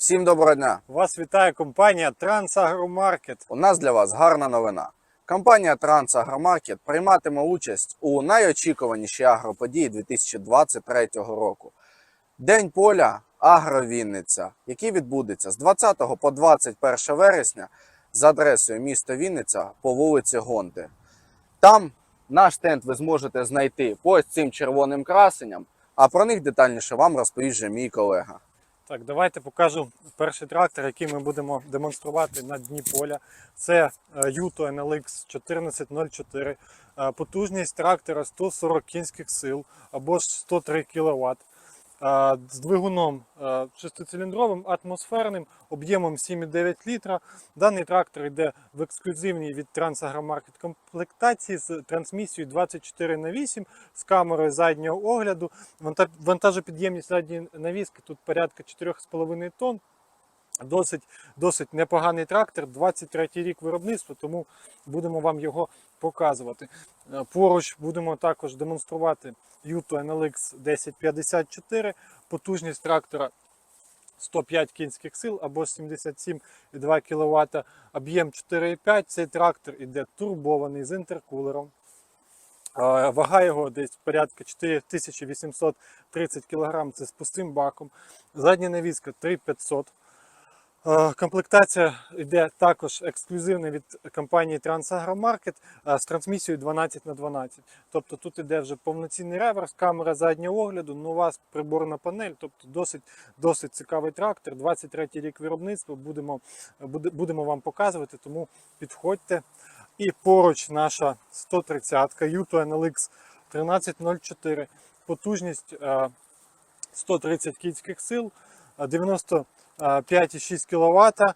Всім доброго дня! Вас вітає компанія Трансагромаркет. У нас для вас гарна новина. Компанія Трансагромаркет прийматиме участь у найочікуванішій агроподії 2023 року. День поля Агровінниця, який відбудеться з 20 по 21 вересня за адресою місто Вінниця по вулиці Гонти. Там наш стенд ви зможете знайти по ось цим червоним красенням, а про них детальніше вам розповість вже мій колега. Так, давайте покажу перший трактор, який ми будемо демонструвати на дні поля. Це Юто NLX 1404. Е, Потужність трактора 140 кінських сил або ж 103 кВт. З двигуном шестициліндровим, атмосферним, об'ємом 7,9 літра. Даний трактор йде в ексклюзивній від Трансагромаркет комплектації з трансмісією 24 на 8 з камерою заднього огляду. Вантажопідємність задньої навіски тут порядка 4,5 тонн. Досить, досить непоганий трактор, 23 рік виробництва, тому будемо вам його показувати. Е, Поруч будемо також демонструвати Yuto NLX 1054, потужність трактора 105 кінських сил або 77,2 кВт, об'єм 4,5. Цей трактор іде турбований з інтеркулером. Е, Вага його десь порядка 4830 кг, це з пустим баком. Задня навіска 3500. Е, комплектація йде також ексклюзивна від компанії Transagromarket е, з трансмісією 12х12. Тобто тут йде вже повноцінний реверс, камера заднього огляду, нова приборна панель, тобто досить досить цікавий трактор. 23-й рік виробництва будемо, будемо вам показувати, тому підходьте. І поруч наша 130-ка Yuto NLX 1304, потужність е, 130 кінських сил, 90 5,6 кВт.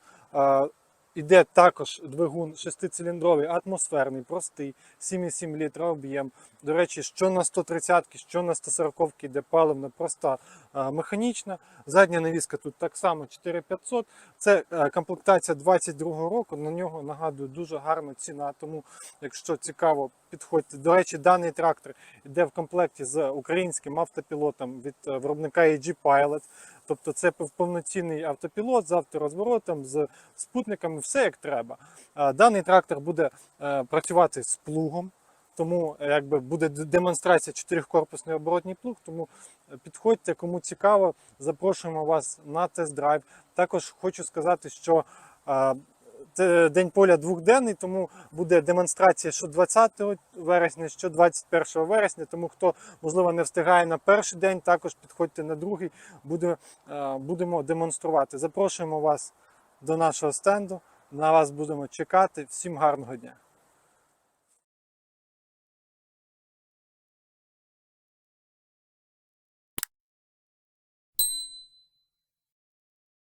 Іде також двигун шестициліндровий, атмосферний, простий, 7,7 літра об'єм. До речі, що на 130-ки, що на 140-ки йде паливна, проста механічна. Задня навіска тут так само 4500. Це е, комплектація 22 року. На нього нагадую дуже гарна ціна. Тому, якщо цікаво, підходьте. До речі, даний трактор йде в комплекті з українським автопілотом від е, виробника AG Pilot. Тобто це повноцінний автопілот з авторозворотом, з спутниками, все як треба. Даний трактор буде е, працювати з плугом, тому е, якби буде демонстрація чотирьохкорпусний оборотний плуг. Тому е, підходьте, кому цікаво, запрошуємо вас на тест-драйв. Також хочу сказати, що день поля двохденний, тому буде демонстрація що 20 вересня, що 21 вересня. Тому хто можливо не встигає на перший день, також підходьте на другий. Будемо демонструвати. Запрошуємо вас до нашого стенду. На вас будемо чекати. Всім гарного дня!